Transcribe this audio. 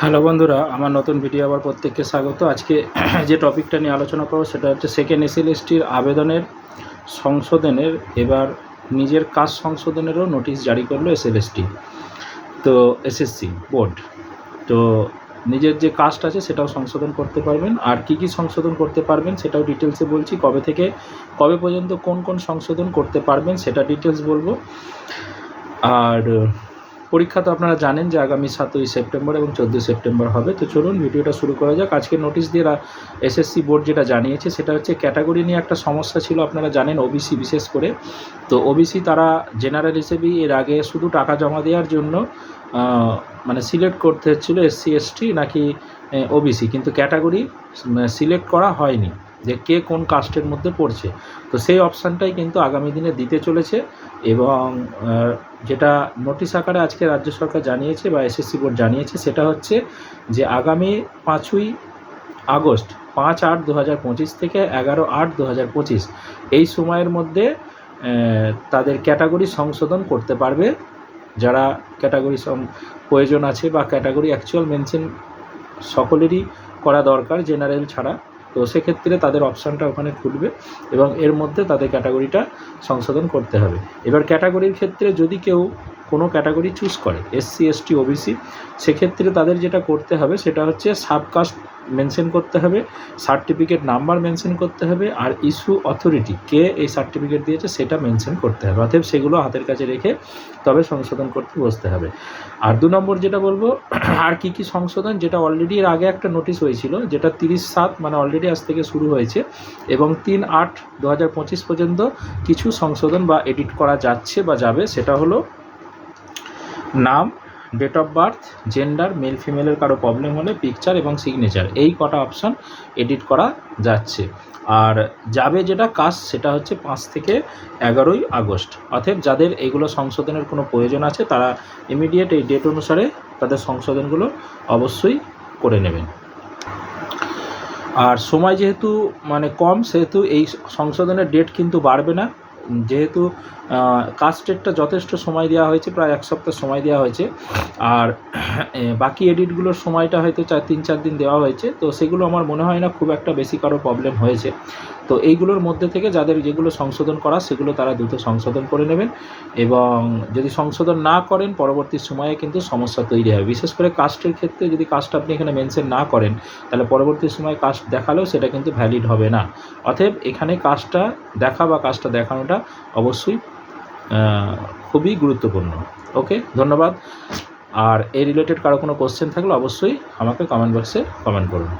Hello বন্ধুরা, আমার নতুন ভিডিও আবার প্রত্যেককে স্বাগত। আজকে যে টপিকটা নিয়ে আলোচনা করব সেটা হচ্ছে সেকেন্ড এসএলএসটির আবেদনের সংশোধনের, এবার নিজের কাজ সংশোধনেরও নোটিশ জারি করল এসএলএসটি তো এসএসসি বোর্ড তো নিজের যে কাস্ট আছে সেটাও সংশোধন করতে পারবেন। আর কি কি সংশোধন করতে পারবেন সেটাও ডিটেলসে বলছি। কবে থেকে, কবে পর্যন্ত কোন কোন সংশোধন করতে পারবেন সেটা ডিটেলস বলব। আর পরীক্ষা তো আপনারা জানেন যে আগামী সাতই সেপ্টেম্বর এবং চোদ্দোই সেপ্টেম্বর হবে। তো চলুন, ভিডিওটা শুরু করা যাক। আজকে নোটিশ দিয়ে এসএসসি বোর্ড যেটা জানিয়েছে, সেটা হচ্ছে ক্যাটাগরি নিয়ে একটা সমস্যা ছিল, আপনারা জানেন ওবিসি বিশেষ করে। তো ওবিসি তারা জেনারেল হিসেবেই এর আগে শুধু টাকা জমা দেওয়ার জন্য মানে সিলেক্ট করতে হচ্ছিল এসসি এসটি নাকি ওবিসি কিন্তু ক্যাটাগরি সিলেক্ট করা হয়নি যে কে কোন কাস্টের মধ্যে পড়ছে। তো সেই অপশানটাই কিন্তু আগামী দিনে দিতে চলেছে এবং যেটা নোটিশ আকারে আজকে রাজ্য সরকার জানিয়েছে বা এসএসসি বোর্ড জানিয়েছে, সেটা হচ্ছে যে আগামী পাঁচই আগস্ট, পাঁচ আট দু হাজার পঁচিশ থেকে এগারো আট দু হাজার পঁচিশ, এই সময়ের মধ্যে তাদের ক্যাটাগরি সংশোধন করতে পারবে। যারা ক্যাটাগরি প্রয়োজন আছে বা ক্যাটাগরি অ্যাকচুয়াল মেনশন সকলেরই করা দরকার জেনারেল ছাড়া। তো সেক্ষেত্রে তাদের অপশানটা ওখানে খুলবে এবং এর মধ্যে তাদের ক্যাটাগরিটা সংশোধন করতে হবে। এবার ক্যাটাগরির ক্ষেত্রে যদি কেউ কোনো ক্যাটাগরি চুজ করে এসসি এসটি ওবিসি সেক্ষেত্রে তাদের যেটা করতে হবে সেটা হচ্ছে সাবকাস্ট মেনশন করতে হবে, সার্টিফিকেট নাম্বার মেনশন করতে হবে, আর ইস্যু অথরিটি, কে এই সার্টিফিকেট দিয়েছে সেটা মেনশন করতে হবে। অতএব সেগুলো হাতের কাছে রেখে তবে সংশোধন করতে বসতে হবে। আর দু নম্বর যেটা বলব, আর কি কি সংশোধন, যেটা অলরেডি এর আগে একটা নোটিশ হয়েছিল, যেটা তিরিশ সাত মানে অলরেডি আজ থেকে শুরু হয়েছে, এবং তিন আট দু পর্যন্ত কিছু সংশোধন বা এডিট করা যাচ্ছে বা যাবে, সেটা হলো নাম date of birth gender male ফিমেলের কারও প্রবলেম হলে পিকচার এবং সিগনেচার এই কটা অপশান এডিট করা যাচ্ছে। আর যাবে যেটা কাজ, সেটা হচ্ছে পাঁচ থেকে এগারোই আগস্ট। অতএব যাদের এগুলো সংশোধনের কোনো প্রয়োজন আছে, তারা ইমিডিয়েট এই ডেট অনুসারে তাদের সংশোধনগুলো অবশ্যই করে নেবেন। আর সময় যেহেতু মানে কম, সেহেতু এই সংশোধনের ডেট কিন্তু বাড়বে না। যেহেতু কাস্ট ডেটটা যথেষ্ট সময় দেওয়া হয়েছে, প্রায় এক সপ্তাহ সময় দেওয়া হয়েছে। আর বাকি এডিটগুলোর সময়টা হয়তো চার, তিন, চার দিন দেওয়া হয়েছে। তো সেগুলো আমার মনে হয় না খুব একটা বেশি কারও প্রবলেম হয়েছে। তো এইগুলোর মধ্যে থেকে যাদের যেগুলো সংশোধন করা, সেগুলো তারা দ্রুত সংশোধন করে নেবেন এবং যদি সংশোধন না করেন, পরবর্তী সময়ে কিন্তু সমস্যা তৈরি হয় বিশেষ করে কাস্টের ক্ষেত্রে যদি কাস্ট আপনি এখানে মেনশন না করেন, তাহলে পরবর্তী সময়ে কাস্ট দেখালেও সেটা কিন্তু ভ্যালিড হবে না। অতএব এখানে কাজটা দেখা বা কাজটা দেখানোটা অবশ্যই খুবই গুরুত্বপূর্ণ। ওকে? ধন্যবাদ। আর এই রিলেটেড কারও কোনো কোশ্চেন থাকলে অবশ্যই আমাকে কমেন্ট বক্সে কমেন্ট করুন।